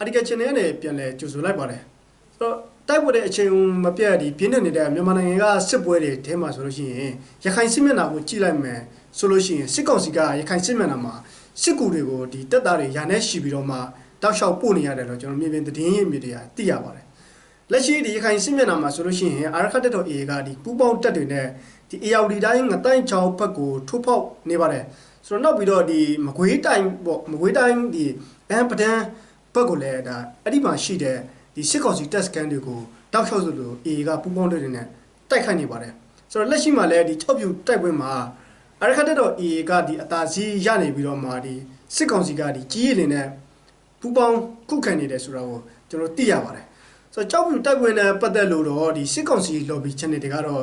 အာဒီကချန်နယ်နဲ့ပြန်လဲကြိုဆိုလိုက်ပါတယ်ဆိုတော့တိုက်ပွဲတဲ့အချိန်မပြတ်ဒီပြင်းထန်နေတဲ့မြန်မာနိုင်ငံကစစ်ပွဲတွေထဲမှာဆိုလို့ရှိရင်ရခိုင်စစ်မျက်နှာကိုကြည့်လိုက်မယ်ဆိုလို့ရှိရင်စစ်ကောင်စီကရခိုင်စစ်မျက်နှာမှာစစ်ကူတွေကိုဒီတပ်သားတွေယာနဲ့ရှိပြီးတော့မှတောက်လျှောက်ပို့နေရတယ်လို့ကျွန်တော်မြင်မြင်သတင်းရင်းမြစ်တွေကသိရပါတယ်လက်ရှိဒီရခိုင်စစ်မျက်နှာမှာဆိုလို့ရှိရင်အာရခတ်တပ်တော် AA ကဒီပူပေါင်းတပ်တွေနဲ့ဒီ ARD တိုင်းငတိုင်းချောင်းဘက်ကိုထိုးဖောက်နေပါတယ်ဆိုတော့နောက်ပြီးတော့ဒီမကွေးတိုင်းပေါ့မကွေးတိုင်းဒီအမ်ပဒန် ဘက်ကိုလည်းဒါအဲ့ဒီမှာရှိတဲ့ဒီစစ်ကောင်စီတပ်စကန်တွေကိုတောက်လျှောက်ဆိုလို့ AA ကပူပေါင်းတပ်တွေနဲ့တိုက်ခိုက်နေပါတယ်ဆိုတော့လက်ရှိမှာလည်းဒီ6ပြူတိုက်ပွဲမှာအာရခတ်တပ်တော် AA ကဒီအသာစီးရနေပြီးတော့မှဒီစစ်ကောင်စီကဒီကြီးရည်လင်းနဲ့ပူပေါင်းခုခံနေတယ်ဆိုတာကိုကျွန်တော်သိရပါတယ်ဆိုတော့ကြောက်ပြူတိုက်ပွဲနဲ့ပတ်သက်လို့တော့ဒီစစ်ကောင်စီ lobby channel တွေကတော့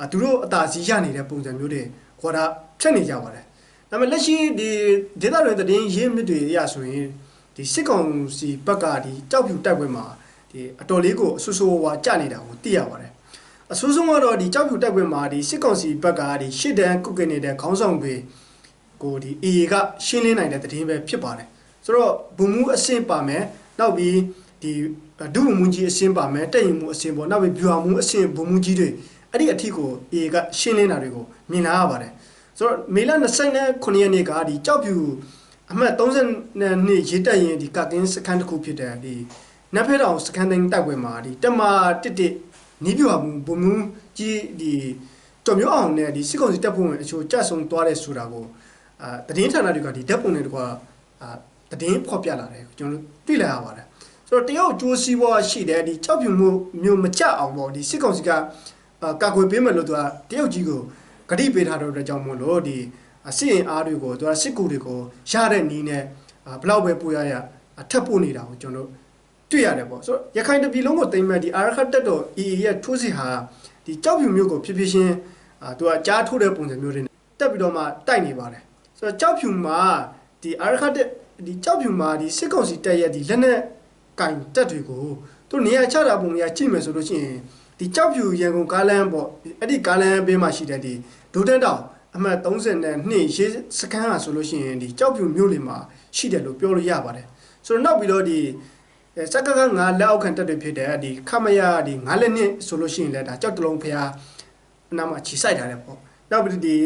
အာသူတို့အသာစီးရနေတဲ့ပုံစံမျိုးတွေခေါ်တာဖြတ်နေကြပါတယ်ဒါပေမဲ့လက်ရှိဒီဒေသတွင်သတင်းရင်းမြစ်တွေအရဆိုရင် ဒီစစ်ကောင်စီဘက်ကဒီကြောက်ပြူတိုက်ပွဲမှာဒီအတော်လေးကိုအဆူဆူဝါကြနေတာကိုသိရပါတယ်အဆိုးဆုံးကတော့ဒီကြောက်ပြူတိုက်ပွဲမှာဒီစစ်ကောင်စီဘက်ကဒီရှစ်တန်းကုတ်ကနေနေတဲ့ခေါင်းဆောင်တွေကိုဒီ AA ကရှင်းလင်းနိုင်တဲ့သတင်းပဲဖြစ်ပါတယ်ဆိုတော့ဘုံမှုအဆင့်ပါမယ်နောက်ပြီးဒီဒုဗုံမှုကြီးအဆင့်ပါမယ်တက်ရင်မှုအဆင့်ပေါ့နောက်ပြီးဗျူဟာမှုအဆင့်ဘုံမှုကြီးတွေအဲ့ဒီအထီကို AA ကရှင်းလင်းတာတွေကိုမြင်လာရပါတယ်ဆိုတော့မေလ29ရက်နေ့ကဒီကြောက်ပြူ အမှတ်32နှစ်ရေးတက်ရင်ဒီကကင်းစခန်းတစ်ခုဖြစ်တဲ့ဒီနတ်ဖဲတောင်စခန်းတိုင်းတိုက်ပွဲမှာဒီတက်မာတစ်တစ်နီးပြူဟာမှုဘုံမှုကြီးဒီတော်မျိုးအောင်နဲ့ဒီစစ်ကောင်စီတပ်ဖွဲ့ဝင်အချို့ကြဆုံသွားတဲ့ဆိုတာကိုအာတည်င်းဌာနတွေကဒီဓာတ်ပုံတွေကအာတည်င်းဖော်ပြလာတယ်ကျွန်တော်တွေ့လာရပါတယ်ဆိုတော့တယောက်ကြိုးစည်းပွားရှိတယ်ဒီကြောက်ပြူမှုမျိုးမကြအောင်ပေါ့ဒီစစ်ကောင်စီကအာကာကွယ်ပေးမယ်လို့သူကတယောက်ကြီးကိုဂတိပေးထားတဲ့အတွက်ကြောင့်မို့လို့ဒီ စစ်ရင်အားတွေကိုသူကစစ်ကူတွေကိုရတဲ့နီးနဲ့ဘလောက်ပဲပို့ရရထပ်ပို့နေတာကိုကျွန်တော်တွေ့ရတယ်ပေါ့ဆိုတော့ရခိုင်တပြည်လုံးကိုတိမ်မဲ့ဒီအာရခတ်တက်တော် EE ရဲ့ထိုးစစ်ဟာဒီကြောက်ပြူမျိုးကိုဖြစ်ဖြစ်ချင်းအာသူကကြားထိုးတဲ့ပုံစံမျိုးတွေနဲ့တက်ပြီးတော့မှတိုက်နေပါတယ်ဆိုတော့ကြောက်ဖြူမှာဒီအာရခတ်တက်ဒီကြောက်ဖြူမှာဒီစစ်ကောင်စီတက်ရဲ့ဒီလက်နက်ကင်တက်တွေကိုသူနေရာချတာပုံရကြည့်မယ်ဆိုလို့ရှိရင်ဒီကြောက်ဖြူရန်ကုန်ကားလမ်းပေါ့အဲ့ဒီကားလမ်းဘေးမှာရှိတဲ့ဒီဒိုတန်တောင် အမှတ်32ရေးစခန်းဟာဆိုလို့ရှိရင်ဒီကြောက်ဖြူမြို့လေမှာရှိတယ်လို့ပြောလို့ရပါတယ်ဆိုတော့နောက်ပြီးတော့ဒီစက်ကကငါလက်အောက်ခံတက်တွေဖြစ်တဲ့ဒီခမရဒီငါလက်နှစ်ဆိုလို့ရှိရင်လည်းဒါကြောက်တလုံးဖျားအနာမှာခြိဆိုင်ထားတယ်ပေါ့နောက်ပြီးဒီ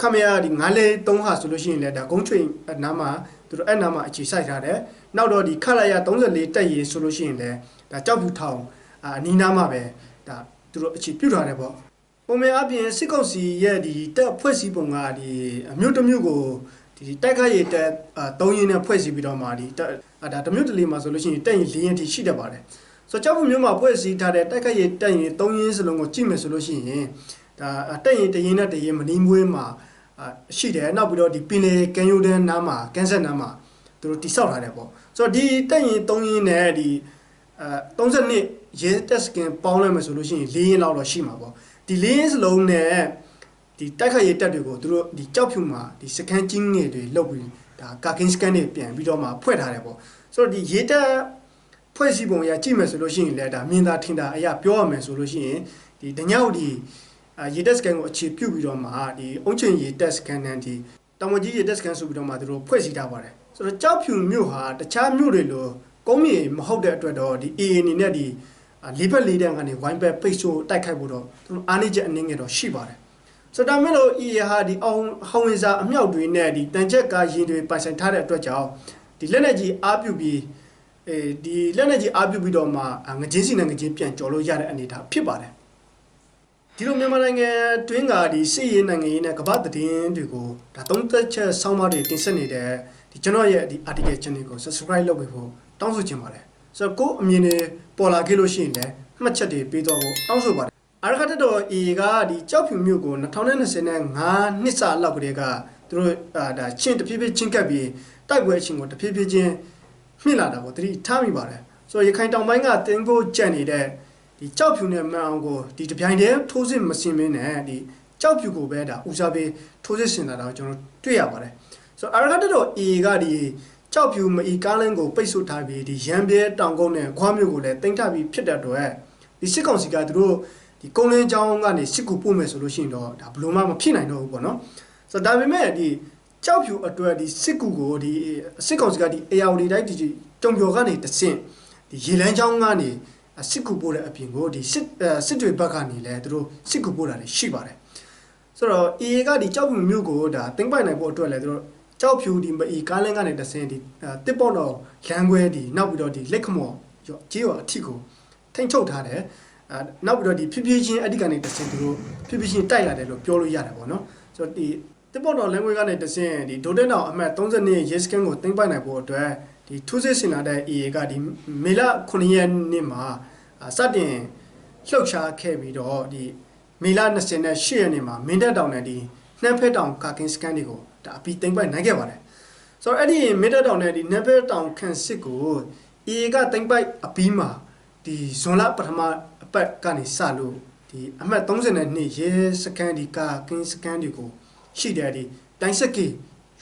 ခမရဒီငါးလေးသုံးဟာဆိုလို့ရှိရင်လည်းဒါဂုံးချွင်အနာမှာသူတို့အဲ့နာမှာအခြေဆိုင်ထားတယ်နောက်တော့ဒီခလာရ34တက်ရေးဆိုလို့ရှိရင်လည်းဒါကြောက်ဖြူထောင်အနီးနားမှာပဲဒါသူတို့အခြေပြုတ်ထားတယ်ပေါ့ ပုံမှန်အပြင်စစ်ကောင်စီရဲ့ဒီတက်ဖွဲ့စည်းပုံကဒီအမျိုးတစ်မျိုးကိုဒီတိုက်ခတ်ရတက်သုံးရင်းနဲ့ဖွဲ့စည်းပြီးတော့မှဒီဒါတမျိုးတလေမှာဆိုလို့ရှိရင်တက်ရင်၄ရင်းထိရှိတတ်ပါတယ်ဆိုတော့ကြောက်ဖြူမျိုးမှာဖွဲ့စည်းထားတဲ့တိုက်ခတ်ရတက်ရင်သုံးရင်းစလုံးကိုကြည့်မယ်ဆိုလို့ရှိရင်ဒါတက်ရင်တရင်နဲ့တရင်မနီးမွေးမှာရှိတယ်နောက်ပြီးတော့ဒီပင်လေကန်ယိုဒန်နားမှာကန်ဆက်နားမှာသူတို့တိဆောက်ထားတယ်ပေါ့ဆိုတော့ဒီတက်ရင်3ရင်းနဲ့ဒီအဲ32ရဲတက်စကင်ပေါင်းလိုက်မယ်ဆိုလို့ရှိရင်4ရင်းလောက်တော့ရှိမှာပေါ့ ဒီ4ရင်းစလုံးနဲ့ဒီတိုက်ခိုက်ရေးတက်တွေကိုသူတို့ဒီကြောက်ဖြူမှာဒီစကန်ချင်းငယ်တွေလောက်ပြီးဒါကာကင်းစကန်တွေပြန်ပြီးတော့မှဖွဲ့ထားတယ်ပေါ့ဆိုတော့ဒီရဲတက်ဖွဲ့စည်းပုံရကြည့်မယ်ဆိုလို့ရှိရင်လည်းဒါမြင်သာထင်သာအရာပြောရမယ်ဆိုလို့ရှိရင်ဒီတညောက်ဒီရေတက်စကန်ကိုအခြေပြုပြီးတော့မှဒီအုံချင်းရေတက်စကန်နဲ့ဒီတောင်မကြီးရေတက်စကန်ဆိုပြီးတော့မှသူတို့ဖွဲ့စည်းထားပါတယ်ဆိုတော့ကြောက်ဖြူမြို့ဟာတခြားမြို့တွေလိုကုန်းမြေမဟုတ်တဲ့အတွက်တော့ဒီ AA အနေနဲ့ဒီ လေးဘက်လေးတန်းကနေဝိုင်းဘက်ပိတ်ဆို့တိုက်ခိုက်ဖို့တော့သူတို့အားနည်းချက်အနေငယ်တော့ရှိပါတယ်ဆိုတော့ဒါမဲ့လို့ AA ဟာဒီအောင်ဟောင်းဝင်စာအမြောက်တွေနဲ့ဒီတန်ချက်ကားရင်တွေပိုင်ဆိုင်ထားတဲ့အတွက်ကြောင့်ဒီလက်နဲ့ကြီးအားပြုပြီးအဲဒီလက်နဲ့ကြီးအားပြုပြီးတော့မှငကြင်းစီနဲ့ငကြင်းပြန်ကြော်လို့ရတဲ့အနေအထားဖြစ်ပါတယ်ဒီလိုမြန်မာနိုင်ငံတွင်းကဒီစစ်ရေးနိုင်ငံရေးနဲ့ကမ္ဘာသတင်းတွေကိုဒါသုံးသက်ချက်ဆောင်းပါးတွေတင်ဆက်နေတဲ့ဒီကျွန်တော်ရဲ့ဒီ article channel ကို subscribe လုပ်ပေးဖို့တောင်းဆိုချင်ပါတယ် ဆိုတော့ကို့အမြင်တွေပေါ်လာခဲ့လို့ရှိရင်လည်းမှတ်ချက်တွေပေးတော့ဖို့တောင်းဆိုပါတယ်အာရခတ်တော် AA ကဒီကြောက်ဖြူမြို့ကို2025နှစ်စာလောက်ကလေးကသူတို့ဒါချင်းတဖြည်းဖြည်းချင်းကပ်ပြီးတိုက်ပွဲချင်းကိုတဖြည်းဖြည်းချင်းမြင့်လာတာကိုတတိထားမိပါတယ်ဆိုတော့ရခိုင်တောင်ပိုင်းကတင်းဖို့ကြံ့နေတဲ့ဒီကြောက်ဖြူနဲ့မန်အောင်ကိုဒီတပြိုင်တည်းထိုးစစ်မစင်မင်းနဲ့ဒီကြောက်ဖြူကိုပဲဒါဦးစားပေးထိုးစစ်ဆင်တာတော့ကျွန်တော်တွေ့ရပါတယ်ဆိုတော့အာရခတ်တော် AA ကဒီ ကြောက်ဖြူမအီကားလန်းကိုပိတ်ဆို့ထားပြီးဒီရန်ပြဲတောင်ကုန်းနဲ့ခွားမြို့ကိုလည်းတင်ထားပြီးဖြစ်တဲ့အတွက်ဒီစစ်ကောင်စီကသူတို့ဒီကုန်းလင်းချောင်းကနေစစ်ကူပို့မယ်ဆိုလို့ရှိရင်တော့ဒါဘလို့မှမဖြစ်နိုင်တော့ဘူးပေါ့နော်ဆိုတော့ဒါပေမဲ့ဒီကြောက်ဖြူအတွက်ဒီစစ်ကူကိုဒီစစ်ကောင်စီကဒီ AR တိုင်းဒီတုံပြော်ကနေတဆင့်ဒီရေလန်းချောင်းကနေစစ်ကူပို့တဲ့အပြင်ကိုဒီစစ်စစ်တွေဘက်ကနေလည်းသူတို့စစ်ကူပို့တာတွေရှိပါတယ်ဆိုတော့ AA ကဒီကြောက်ဖြူမြို့ကိုဒါတင်ပိုင်နိုင်ဖို့အတွက်လည်းသူတို့ ကြောက်ဖြူဒီမအီကားလင်းကနေတဆင့်ဒီတစ်ပေါ့တော့လမ်းခွဲဒီနောက်ပြီးတော့ဒီလက်ခမော်ကြေးရောအထီကိုထိန်ချုပ်ထားတယ်အဲနောက်ပြီးတော့ဒီဖြည်းဖြည်းချင်းအဲ့ဒီကနေတဆင့်သူတို့ဖြည်းဖြည်းချင်းတိုက်လာတယ်လို့ပြောလို့ရတယ်ပေါ့နော်ဆိုတော့ဒီတစ်ပေါ့တော်လမ်းခွဲကနေတဆင့်ဒီဒိုတက်နောင်အမှတ်32ရဲစခန်းကိုတင်ပိုင်နိုင်ဖို့အတွက်ဒီထူးစစ်ဆင်လာတဲ့ AA ကဒီမေလ9ရက်နေ့မှာစတင်လှုပ်ရှားခဲ့ပြီးတော့ဒီမေလ28ရက်နေ့မှာမင်းတပ်တောင်နဲ့ဒီနှမ်းဖက်တောင်ကာကင်းစကန်တွေကိုဒါအပြီးတင်ပိုင်နိုင်ခဲ့ပါတယ်ဆိုတော့အဲ့ဒီမင်းတပ်တောင်နဲ့ဒီနှမ်းဖက်တောင်ခန့်စစ်ကို AA ကတင်ပိုင်အပြီးမှာဒီဇွန်လပထမအပတ်ကနေစလို့ဒီအမှတ်32ရဲစကန်ဒီကာကင်းစကန်တွေကိုရှိတဲ့ဒီတိုင်းစက်ကီ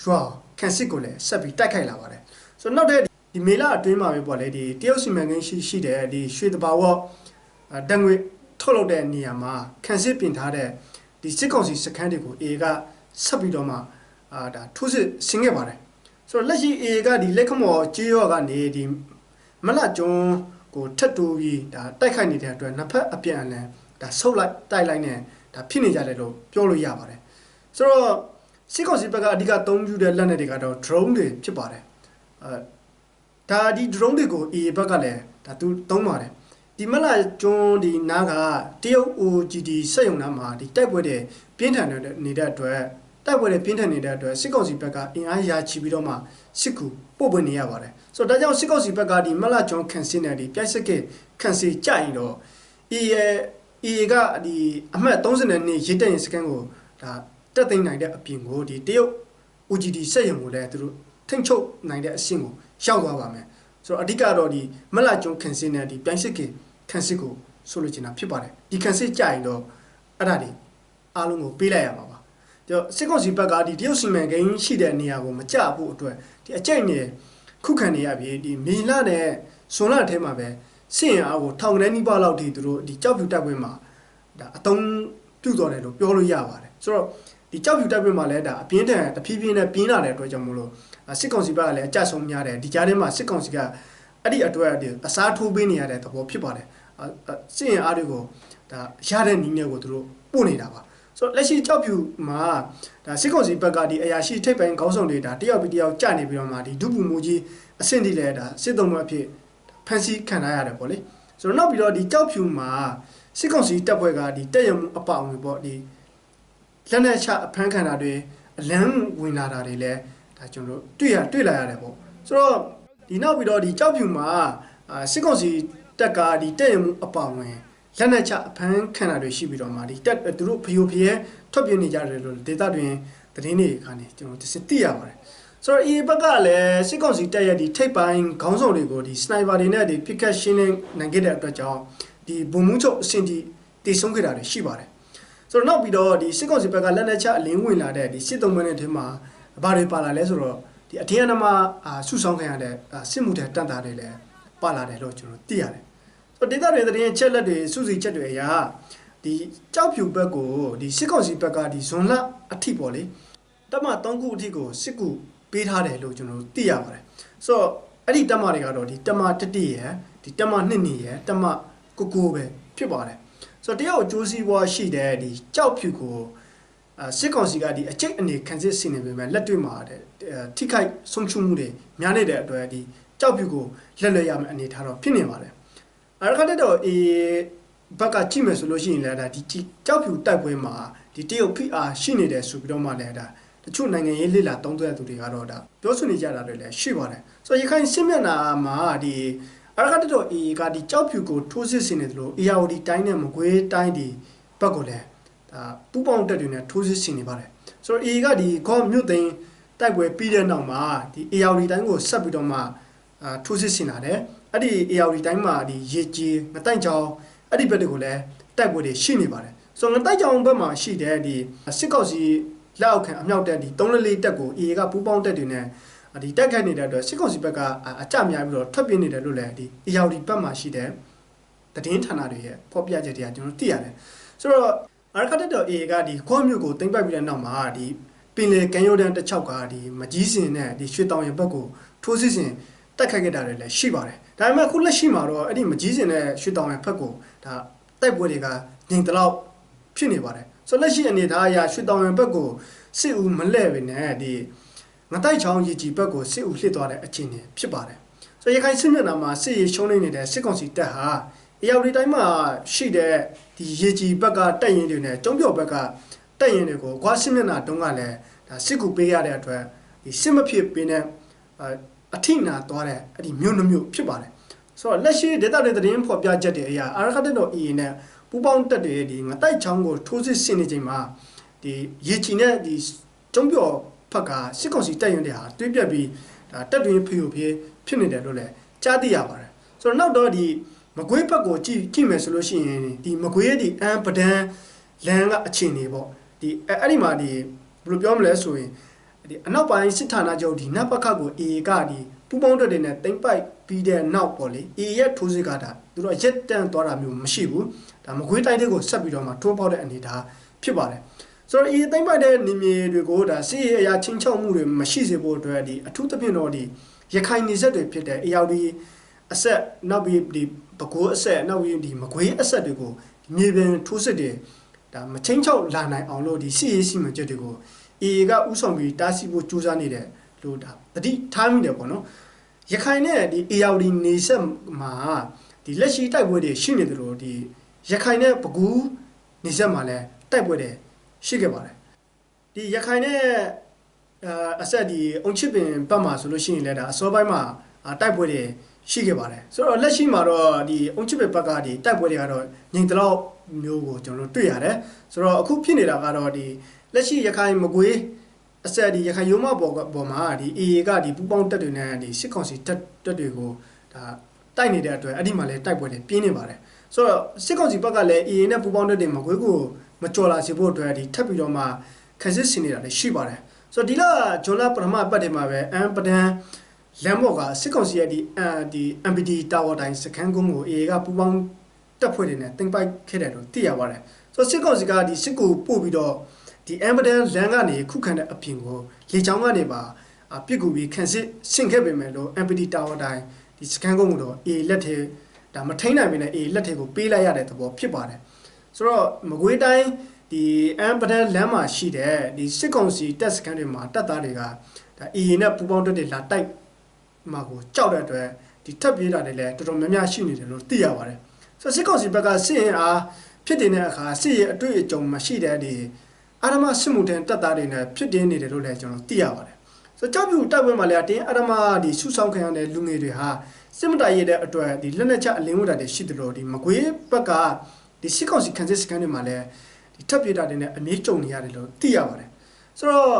ရွာခန့်စစ်ကိုလည်းဆက်ပြီးတိုက်ခိုက်လာပါတယ်ဆိုတော့နောက်တဲ့ဒီမေလအတွင်းမှာပဲပေါ့လေဒီတရုတ်စီမံကိန်းရှိရှိတဲ့ဒီရွှေတဘာဝတန်ငွေထုတ်လုပ်တဲ့နေရာမှာခန့်စစ်ပြင်ထားတဲ့ဒီစစ်ကောင်စီစခန်းတွေကို A ကဆက်ပြီးတော့မှ အာဒါထိုးစစ်ဆင်ခဲ့ပါတယ်ဆိုတော့လက်ရှိ A ကဒီလက်ခမော်ကြေးရော့ကနေဒီမလကျွန်းကိုထက်တူပြီးဒါတိုက်ခိုက်နေတဲ့အတွက်နှစ်ဖက်အပြန်အလှန်ဒါဆုတ်လိုက်တိုက်လိုက်နေဒါဖြစ်နေကြတယ်လို့ပြောလို့ရပါတယ်ဆိုတော့စစ်ကောင်စီဘက်ကအဓိကအသုံးပြုတဲ့လက်နက်တွေကတော့ drone တွေဖြစ်ပါတယ်အဲဒါဒီ drone တွေကို AA ဘက်ကလည်းဒါသူသုံးပါတယ်ဒီမလာကျွန်းဒီနားကတရုတ် OGD စက်ရုံနားမှာဒီတိုက်ပွဲတွေပြင်းထန်နေတဲ့အတွက် တိုက်ပွဲတွေပြင်းထန်နေတဲ့အတွက်စစ်ကောင်စီဘက်ကအင်အားရာချီပြီးတော့မှစစ်ကူပို့ပွင့်နေရပါတယ်ဆိုတော့ဒါကြောင့်စစ်ကောင်စီဘက်ကဒီမလာကျွန်းခန့်စင်းတဲ့ဒီပြိုက်စက်ကခန့်စီကြရင်တော့ AA AA ကဒီအမှတ်32ရေးတက်ရင်စကန်ကိုဒါတက်သိမ်းနိုင်တဲ့အပြင်ကိုဒီတရုတ် OGD စက်ရုံကိုလည်းသူတို့ထိမ့်ချုပ်နိုင်တဲ့အဆင့်ကိုရောက်သွားပါမယ်ဆိုတော့အဓိကတော့ဒီမလာကျွန်းခန့်စင်းတဲ့ဒီပြိုင်စစ်ကခန့်စစ်ကိုဆိုလိုချင်တာဖြစ်ပါတယ်ဒီခန့်စစ်ကြရင်တော့အဲ့ဒါတွေအားလုံးကိုပေးလိုက်ရမှာပါ ကြောစစ်ကောင်စီဘက်ကဒီတရုတ်စီမံကိန်းရှိတဲ့နေရာကိုမကြဖို့အတွက်ဒီအကြိတ်နဲ့ခုခံနေရပြီဒီမီလာနဲ့ဇွန်လထဲမှာပဲစင်ရအားကိုထောင်ထဲနီးပါးလောက်ထိသူတို့ဒီကြောက်ဖြူတက်ပွဲမှာဒါအတုံးပြုတ်တော်တယ်လို့ပြောလို့ရပါတယ်ဆိုတော့ဒီကြောက်ဖြူတက်ပွဲမှာလည်းဒါအပြင်းထန်တဖြည်းဖြည်းနဲ့ပြင်းလာတဲ့အတွက်ကြောင့်မလို့စစ်ကောင်စီဘက်ကလည်းအကြဆုံးများတယ်ဒီကြားထဲမှာစစ်ကောင်စီကအဲ့ဒီအတွက်အစားထိုးပေးနေရတဲ့သဘောဖြစ်ပါတယ်စစ်ရင်အားတွေကိုဒါရတဲ့နည်းနဲ့ကိုသူတို့ပို့နေတာပါ ဆိုတော့လက်ရှိကြောက်ဖြူမှာဒါစစ်ကောင်စီဘက်ကဒီအရာရှိထိပ်ပိုင်းခေါင်းဆောင်တွေဒါတယောက်ပြီးတယောက်ကြနေပြီးတော့မှဒီဒုဗူမူကြီးအဆင့်တိလဲဒါစစ်သုံးဘက်အဖြစ်ဖန်ဆီးခံထားရတယ်ပေါ့လေဆိုတော့နောက်ပြီးတော့ဒီကြောက်ဖြူမှာစစ်ကောင်စီတပ်ဖွဲ့ကဒီတက်ရမှုအပအဝင်ပေါ့ဒီလက်နက်ချအဖမ်းခံတာတွေအလန်းဝင်လာတာတွေလည်းဒါကျွန်တော်တို့တွေ့ရတွေ့လာရတယ်ပေါ့ဆိုတော့ဒီနောက်ပြီးတော့ဒီကြောက်ဖြူမှာစစ်ကောင်စီတက်ကဒီတက်ရမှုအပအဝင် လက်နက်ချအဖမ်းခံတာတွေရှိပြီးတော့မှဒီတက်သူတို့ဖျို့ဖျဲထွက်ပြေးနေကြတယ်လို့ဒေတာတွင်သတင်းတွေကနေကျွန်တော်သိသိရပါတယ်ဆိုတော့ EA ဘက်ကလည်းစစ်ကောင်စီတက်ရဲ့ဒီထိပ်ပိုင်းခေါင်းဆောင်တွေကိုဒီစနိုက်ပါတွေနဲ့ဒီပစ်ကတ်ရှင်းနေနိုင်ခဲ့တဲ့အတွက်ကြောင့်ဒီဘုံမှုချုပ်အဆင့်တီတည်ဆုံးခဲ့တာတွေရှိပါတယ်ဆိုတော့နောက်ပြီးတော့ဒီစစ်ကောင်စီဘက်ကလက်နက်ချအလင်းဝင်လာတဲ့ဒီစစ်သုံးမနဲ့ထဲမှာဘာတွေပါလာလဲဆိုတော့ဒီအထင်အနမအာဆုဆောင်ခံရတဲ့စစ်မှုထမ်းတန်တာတွေလည်းပါလာတယ်လို့ကျွန်တော်သိရတယ် ဆိုဒေတာတွေသတင်းချက်လက်တွေစုစည်းချက်တွေအရာဒီကြောက်ဖြူဘက်ကိုဒီစစ်ကောင်စီဘက်ကဒီဇွန်လအထိပေါ့လေတမ3ခုအထိကိုစစ်ကူပေးထားတယ်လို့ကျွန်တော်သိရပါတယ်ဆိုတော့အဲ့ဒီတမတွေကတော့ဒီတမတတိရယ်ဒီတမနှစ်နှစ်ရယ်တမကိုကိုပဲဖြစ်ပါတယ်ဆိုတော့တယောက်အကျိုးစီးပွားရှိတဲ့ဒီကြောက်ဖြူကိုအာစစ်ကောင်စီကဒီအကျိတ်အနေခံစစ်ဆင်နေပေမဲ့လက်တွေ့မှာတဲ့ထိခိုက်ဆုံးရှုံးမှုတွေများနေတဲ့အတွက်ဒီကြောက်ဖြူကိုလက်လွတ်ရမယ့်အနေထားတော့ဖြစ်နေပါတယ် အရခတ်တော့အေဘက်ကကြည့်မယ်ဆိုလို့ရှိရင်လည်းဒါဒီကြောက်ဖြူတိုက်ပွဲမှာဒီတရုတ် PR ရှိနေတယ်ဆိုပြီးတော့မှလည်းဒါတချို့နိုင်ငံရေးလိလာတုံးသွဲသူတွေကတော့ဒါပြောဆိုနေကြတာတွေလည်းရှိပါတယ်ဆိုတော့ရခိုင်စစ်မျက်နှာမှာဒီအရခတ်တော့အေကဒီကြောက်ဖြူကိုထိုးစစ်ဆင်နေတယ်လို့ ARD တိုင်းနဲ့မကွေးတိုင်းဒီဘက်ကိုလည်းဒါပူပေါင်းတက်တွေနဲ့ထိုးစစ်ဆင်နေပါတယ်ဆိုတော့ A ကဒီခေါမြို့သိန်းတိုက်ပွဲပြီးတဲ့နောက်မှာဒီ ARD တိုင်းကိုဆက်ပြီးတော့မှအာထိုးစစ်ဆင်လာတယ် အဲ့ဒီ ARD တိုင်းမှာဒီရေကြီးငတိုင်ချောင်းအဲ့ဒီဘက်တွေကိုလည်းတိုက်ပွဲတွေရှိနေပါတယ်ဆိုတော့ငတိုင်ချောင်းဘက်မှာရှိတဲ့ဒီစစ်ကောက်စီလက်အောက်ခံအမြောက်တက်ဒီ344တက်ကို AA ကပူပေါင်းတက်တွေနဲ့ဒီတက်ခိုက်နေတဲ့အတွက်စစ်ကောင်စီဘက်ကအကြများပြီးတော့ထွက်ပြေးနေတယ်လို့လည်းဒီ ARD ဘက်မှာရှိတဲ့တည်င်းဌာနတွေရဲ့ဖော်ပြချက်တွေကကျွန်တော်သိရတယ်ဆိုတော့အာရခတ်တော် AA ကဒီခေါမြို့ကိုတင်ပိုက်ပြီးတဲ့နောက်မှာဒီပင်လေကံရိုးတန်းတစ်ချောက်ကဒီမကြီးစင်နဲ့ဒီရွှေတောင်ရဘက်ကိုထိုးစစ်စင်တက်ခတ်ခဲ့တာတွေလည်းရှိပါတယ် ဒါပေမဲ့အခုလက်ရှိမှာတော့အဲ့ဒီမကြီးစင်တဲ့ရွှေတောင်ရဲ့ဖက်ကိုဒါတိုက်ပွဲတွေကငြိမ်တလောက်ဖြစ်နေပါတယ်ဆိုတော့လက်ရှိအနေထားအရရွှေတောင်ရဲ့ဘက်ကိုစစ်ဦးမလဲပဲနဲ့ဒီငတိုက်ချောင်းရည်ကြီးဘက်ကိုစစ်ဦးလှစ်သွားတဲ့အခြေအနေဖြစ်ပါတယ်ဆိုတော့ရခိုင်စစ်မျက်နှာမှာစစ်ရေးရှုံးနေနေတဲ့စစ်ကောင်စီတပ်ဟာအရောက်ဒီတိုင်းမှာရှိတဲ့ဒီရေကြီးဘက်ကတက်ရင်တွေနဲ့ကျုံးပြော့ဘက်ကတက်ရင်တွေကိုကွာစစ်မျက်နှာတုံးကလည်းဒါစစ်ကူပေးရတဲ့အတွက်ဒီစစ်မဖြစ်ပေးတဲ့ အထိနာသွားတဲ့အဲ့ဒီမြို့နှမျိုးဖြစ်ပါတယ်ဆိုတော့လက်ရှိဒေတာတွေသတင်းဖော်ပြချက်တွေအရာအာရခတက်တော် EA နဲ့ပူပေါင်းတက်တွေဒီငတိုက်ချောင်းကိုထိုးစစ်ဆင်နေချိန်မှာဒီရေချီနဲ့ဒီကျုံးပြော့ဖက်ကစစ်ကောင်စီတက်ရင်တွေဟာတွေးပြက်ပြီးဒါတက်တွင်ဖေးဖေးဖြစ်နေတယ်လို့လည်းကြားသိရပါတယ်ဆိုတော့နောက်တော့ဒီမကွေးဘက်ကိုကြည့်ကြည့်မယ်ဆိုလို့ရှိရင်ဒီမကွေးရဲ့ဒီအန်ပဒန်လန်ကအခြေအနေပေါ့ဒီအဲ့ဒီမှာဒီဘယ်လိုပြောမလဲဆိုရင် ဒီအနောက်ပိုင်းစစ်ဌာနချုပ်ဒီနတ်ပခတ်ကို AA ကဒီပူပေါင်းတက်တွေနဲ့တင်ပိုက်ပြီးတဲ့နောက်ပေါ့လေ AA ရဲ့ထိုးစစ်ကဒါသူတို့ရက်တန့်သွားတာမျိုးမရှိဘူးဒါမကွေးတိုင်းတွေကိုဆက်ပြီးတော့မှထိုးပေါက်တဲ့အနေအထားဖြစ်ပါတယ်ဆိုတော့ AA တင်ပိုက်တဲ့နေမြေတွေကိုဒါစစ်ရေးအရာချင်းချောက်မှုတွေမရှိစေဖို့အတွက်ဒီအထူးသဖြင့်တော့ဒီရခိုင်နေဆက်တွေဖြစ်တဲ့ ARD အဆက်နောက်ပြီးဒီပကိုးအဆက်နောက်ပြီးဒီမကွေးအဆက်တွေကိုမြေပြင်ထိုးစစ်တွေဒါမချင်းချောက်လာနိုင်အောင်လို့ဒီစီရေးစီမံချက်တွေကို AA ကဥဆောင်ပြီးတားဆီးဖို့ကြိုးစားနေတယ်လို့ဒါတတိထားမိတယ်ပေါ့နော်ရခိုင်နဲ့ဒီ ARD နေဆက်မှာဒီလက်ရှိတိုက်ပွဲတွေရှိနေတယ်လို့ဒီရခိုင်နဲ့ပကူးနေဆက်မှာလည်းတိုက်ပွဲတွေရှိခဲ့ပါတယ်ဒီရခိုင်နဲ့အဆက်ဒီအုံချစ်ပင်ပတ်မှာဆိုလို့ရှိရင်လည်းဒါအစောပိုင်းမှာတိုက်ပွဲတွေရှိခဲ့ပါတယ်ဆိုတော့လက်ရှိမှာတော့ဒီအုံချစ်ပေဘက်ကဒီတိုက်ပွဲတွေကတော့ငြိမ်တလောက်မျိုးကိုကျွန်တော်တို့တွေ့ရတယ်ဆိုတော့အခုဖြစ်နေတာကတော့ဒီ လက်ရှိရခိုင်မကွေးအဆက်ဒီရခိုင်ရုံးမပေါ်ပေါ်မှာဒီ AA ကဒီပူပေါင်းတက်တွေနဲ့ဒီစစ်ကောင်စီတက်တက်တွေကိုဒါတိုက်နေတဲ့အတွက်အဲ့ဒီမှာလည်းတိုက်ပွဲတွေပြင်းနေပါတယ်ဆိုတော့စစ်ကောင်စီဘက်ကလည်း AA နဲ့ပူပေါင်းတက်တွေမကွေးကိုမကြော်လာစေဖို့အတွက်ဒီထပ်ပြီးတော့မှခက်စစ်ဆင်နေတာလည်းရှိပါတယ်ဆိုတော့ဒီလဂျွန်လပထမပတ်တွေမှာပဲအမ်ပဒန်လမ်းပေါ်ကစစ်ကောင်စီရဲ့ဒီအဒီ MPD Tower တိုင်းစခန်းကုန်းကို AA ကပူပေါင်းတပ်ဖွဲ့တွေနဲ့တင်ပိုက်ခဲ့တယ်လို့သိရပါတယ်ဆိုတော့စစ်ကောင်စီကဒီစစ်ကိုပို့ပြီးတော့ ဒီ Amberdan လမ်းကနေခုခံတဲ့အပြင်ကိုလေချောင်းကနေပါပြစ်ကူပြီးခန့်စစ်ဆင့်ခဲ့ပေမဲ့လို့ MPD Tower တိုင်းဒီစကန်ကုန်းကတော့ A လက်ထဲဒါမထိန်နိုင်ပေမဲ့ A လက်ထဲကိုပေးလိုက်ရတဲ့သဘောဖြစ်ပါတယ်ဆိုတော့မကွေးတိုင်းဒီ Amberdan လမ်းမှာရှိတဲ့ဒီစစ်ကောင်စီတပ်စခန်းတွေမှာတပ်သားတွေကဒါ A နဲ့ပူပေါင်းတက်တွေလာတိုက်မှာကိုကြောက်တဲ့အတွက်ဒီထပ်ပြေးတာတွေလည်းတော်တော်များများရှိနေတယ်လို့သိရပါတယ်ဆိုတော့စစ်ကောင်စီဘက်ကစစ်ရင်အားဖြစ်တဲ့အခါစစ်ရဲ့အတွေ့အကြုံမရှိတဲ့ဒီ အာရမစစ်မှုထမ်းတပ်သားတွေနဲ့ဖြစ်တင်းနေတယ်လို့လည်းကျွန်တော်သိရပါတယ်ဆိုတော့ကြောက်ပြူတိုက်ပွဲမှာလည်းတင်းအာရမဒီစုဆောင်ခံရတဲ့လူငယ်တွေဟာစစ်မတိုင်ရတဲ့အတွက်ဒီလက်နက်ချအလင်းဝတ်တာတွေရှိတယ်လို့ဒီမကွေးဘက်ကဒီစစ်ကောင်စီခံစစ်စခန်းတွေမှာလည်းဒီထပ်ပြေတာတွေနဲ့အမြင့်ကြုံနေရတယ်လို့သိရပါတယ်ဆိုတော့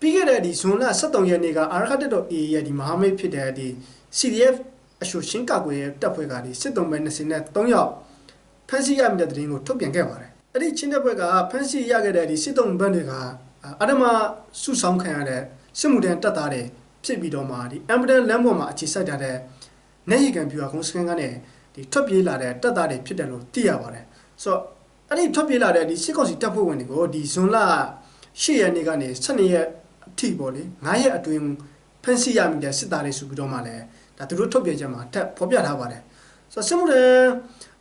ပြီးခဲ့တဲ့ဒီဇွန်လ23ရက်နေ့ကအာရခတက်တော် AA ရဲ့ဒီမဟာမိတ်ဖြစ်တဲ့ဒီ CDF အရှုရှင်းကောက်ွယ်တပ်ဖွဲ့ကဒီစစ်တုံးပဲ23ယောက်ဖမ်းဆီးရမိတဲ့သတင်းကိုထုတ်ပြန်ခဲ့ပါတယ် အဲ့ဒီချင်းတဲ့ဘက်ကဖမ်းဆီးရခဲ့တဲ့ဒီစစ်တုံးဘက်တွေကအာဒမစုဆောင်ခံရတဲ့စစ်မှုထမ်းတပ်သားတွေဖြစ်ပြီးတော့မှဒီအမ်ဘဒန်လမ်းပေါ်မှာအခြေစိုက်ထားတဲ့နေရီကန်ပြူအကုန်းစကန်ကနေဒီထွက်ပြေးလာတဲ့တပ်သားတွေဖြစ်တယ်လို့သိရပါတယ်ဆိုတော့အဲ့ဒီထွက်ပြေးလာတဲ့ဒီစစ်ကောင်စီတပ်ဖွဲ့ဝင်တွေကိုဒီဇွန်လ10ရက်နေ့ကနေ12ရက်အထိပေါ့လေ9ရက်အတွင်းဖမ်းဆီးရမိတဲ့စစ်သားတွေဆိုပြီးတော့မှလည်းဒါသူတို့ထုတ်ပြန်ချက်မှာထပ်ဖော်ပြထားပါတယ်ဆိုတော့စစ်မှုထမ်း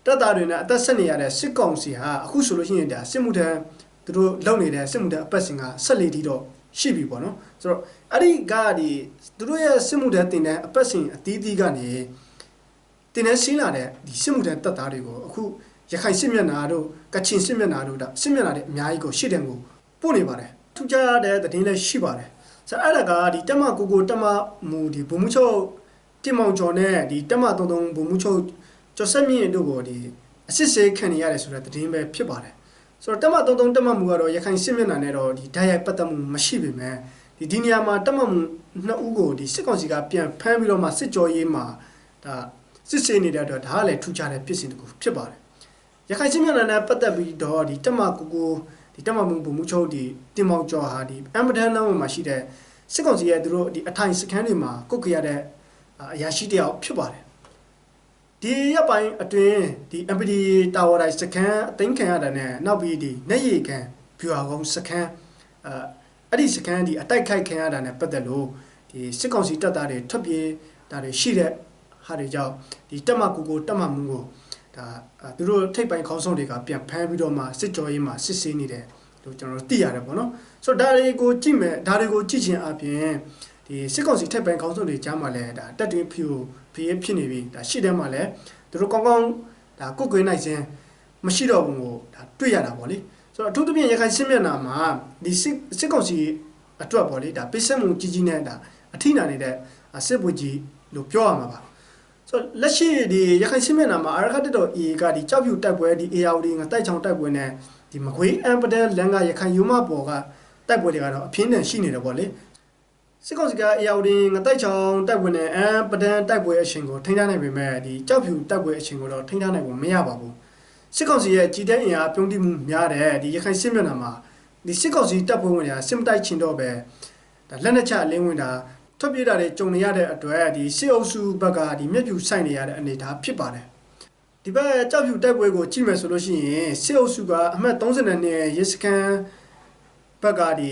တပ်သားတွေနဲ့အသက်ဆက်နေရတဲ့စစ်ကောင်စီဟာအခုဆိုလို့ရှိရင်ဒါစစ်မှုထမ်းသူတို့လုပ်နေတဲ့စစ်မှုထမ်းအပတ်စဉ်ကဆက်လက်တီတော့ရှိပြီပေါ့နော်ဆိုတော့အဲ့ဒီကဒီသူတို့ရဲ့စစ်မှုထမ်းတင်တဲ့အပတ်စဉ်အသီးသီးကနေတင်တဲ့ရှင်းလာတဲ့ဒီစစ်မှုထမ်းတပ်သားတွေကိုအခုရခိုင်စစ်မျက်နှာတို့ကချင်စစ်မျက်နှာတို့ဒါစစ်မျက်နှာတွေအများကြီးကိုရှေ့တန်းကိုပို့နေပါတယ်ထူးခြားတဲ့သတင်းလည်းရှိပါတယ်ဆိုတော့အဲ့ဒါကဒီတက်မကိုကိုတက်မမူဒီဘုံမှုချုပ်တင်မောင်ကျော်နဲ့ဒီတက်မတုံတုံဘုံမှုချုပ် ကျော်ဆက်မြင့်တို့ကိုဒီအစစ်စေးခံနေရတယ်ဆိုတဲ့သတင်းပဲဖြစ်ပါတယ်ဆိုတော့တက်မတုံတုံတက်မမူကတော့ရခိုင်စစ်မျက်နှာနဲ့တော့ဒီဓာတ်ရိုက်ပတ်သက်မှုမရှိပေမဲ့ဒီဒီနေရာမှာတက်မမူနှစ်ဦးကိုဒီစစ်ကောင်စီကပြန်ဖမ်းပြီးတော့မှစစ်ကြောရေးမှာဒါစစ်စေးနေတဲ့အတွက်ဒါကလည်းထူးခြားတဲ့ဖြစ်စဉ်တစ်ခုဖြစ်ပါတယ်ရခိုင်စစ်မျက်နှာနဲ့ပတ်သက်ပြီးတော့ဒီတက်မကိုကိုဒီတက်မမှုဘုံမှုချုပ်ဒီတင်မောင်ကျော်ဟာဒီအမ်ဘဒန်လမ်းမှာရှိတဲ့စစ်ကောင်စီရဲ့သူတို့ဒီအထိုင်စခန်းတွေမှာကုတ်ခရတဲ့အရာရှိတယောက်ဖြစ်ပါတယ် ဒီရပ်ပိုင်းအတွင်းဒီ MPD Tower တိုင်းစခန်းအသိမ်းခံရတာနဲ့နောက်ပြီးဒီနေရီကန်ဗျူဟာကုန်းစခန်းအဲအဲ့ဒီစခန်းဒီအတိုက်ခိုက်ခံရတာနဲ့ပတ်သက်လို့ဒီစစ်ကောင်စီတပ်သားတွေထွက်ပြေးဒါဒါတွေရှိတဲ့ဟာတွေကြောင့်ဒီတက်မကူကိုတက်မမှုကိုဒါအာသူတို့ထိပ်ပိုင်းခေါင်းဆောင်တွေကပြန်ဖမ်းပြီးတော့မှစစ်ကြောရေးမှာစစ်ဆေးနေတယ်လို့ကျွန်တော်တို့သိရတယ်ပေါ့နော်ဆိုတော့ဒါတွေကိုကြည့်မယ်ဒါတွေကိုကြည့်ခြင်းအပြင် ဒီစစ်ကောင်စီထိပ်ပိုင်းခေါင်းဆောင်တွေကြားမှာလည်းဒါတက်တွင်းဖြူဖြေဖြစ်နေပြီဒါရှိတဲ့မှာလည်းသူတို့ကောင်းကောင်းဒါကုတ်ကွေးနိုင်ခြင်းမရှိတော့ဘူးကိုဒါတွေ့ရတာပေါ့လေဆိုတော့အထူးသဖြင့်ရခိုင်စစ်မျက်နှာမှာဒီစစ်စစ်ကောင်စီအတွက်ပေါ့လေဒါပိတ်ဆက်မှုကြီးကြီးနဲ့ဒါအထိနာနေတဲ့စစ်ဗိုလ်ကြီးလို့ပြောရမှာပါဆိုတော့လက်ရှိဒီရခိုင်စစ်မျက်နှာမှာအရခတ်တက်တော် AA ကဒီကြောက်ဖြူတိုက်ပွဲဒီ ARD ငတိုက်ချောင်တိုက်ပွဲနဲ့ဒီမကွေးအမ်ပဒန်လန်ကရခိုင်ယူမပေါ်ကတိုက်ပွဲတွေကတော့အပြင်းထန်ရှိနေတယ်ပေါ့လေ စစ်ကောင်စီက ARD ငတိုက်ချောင်တိုက်ပွဲနဲ့အမ်ပဒန်တိုက်ပွဲအရှင်ကိုထိန်းထားနိုင်ပေမဲ့ဒီကြောက်ဖြူတိုက်ပွဲအရှင်ကိုတော့ထိန်းထားနိုင်ဖို့မရပါဘူးစစ်ကောင်စီရဲ့ကြီးတဲ့အင်အားပြုံးတိမှုများတဲ့ဒီရခိုင်စစ်မျက်နှာမှာဒီစစ်ကောင်စီတပ်ဖွဲ့ဝင်တွေကစစ်မတိုက်ချင်တော့ပဲဒါလက်နက်ချအလင်းဝင်တာထွက်ပြေးတာတွေကြုံနေရတဲ့အတွက်ဒီစစ်အုပ်စုဘက်ကဒီမျက်ဖြူဆိုင်နေရတဲ့အနေအထားဖြစ်ပါတယ်ဒီဘက်ကြောက်ဖြူတိုက်ပွဲကိုကြည့်မယ်ဆိုလို့ရှိရင်စစ်အုပ်စုကအမှတ်30နဲ့ရဲစခန်း ဘက်ကဒီ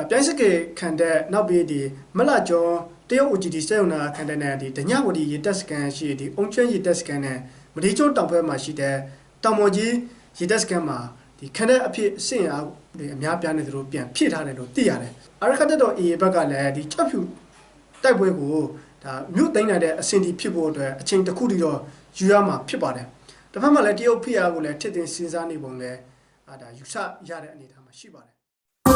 အပြိုင်စကေခံတဲ့နောက်ပြီးဒီမလကျော်တရုတ် OGD စေုံနာခံတဲ့နဲ့ဒီဒညဝတီရေတက်စကန်ရှိဒီအုံချွန်းရေတက်စကန်နဲ့မဒီကျွန်းတောင်ဘက်မှာရှိတဲ့တောင်မော်ကြီးရေတက်စကန်မှာဒီခံတဲ့အဖြစ်အဆင့်အားဒီအများပြားနေသလိုပြန်ဖြည့်ထားတယ်လို့သိရတယ်အရခတ်တက်တော် AA ဘက်ကလည်းဒီကြောက်ဖြူတိုက်ပွဲကိုဒါမြို့သိမ်းနိုင်တဲ့အဆင့်ဒီဖြစ်ဖို့အတွက်အချိန်တစ်ခုတည်းတော့ယူရမှာဖြစ်ပါတယ်။တစ်ဖက်မှာလည်းတရုတ်ဖိအားကိုလည်းထစ်တင်စဉ်းစားနေပုံလဲအာဒါယူဆရတဲ့အနေအထားမှာရှိပါတယ်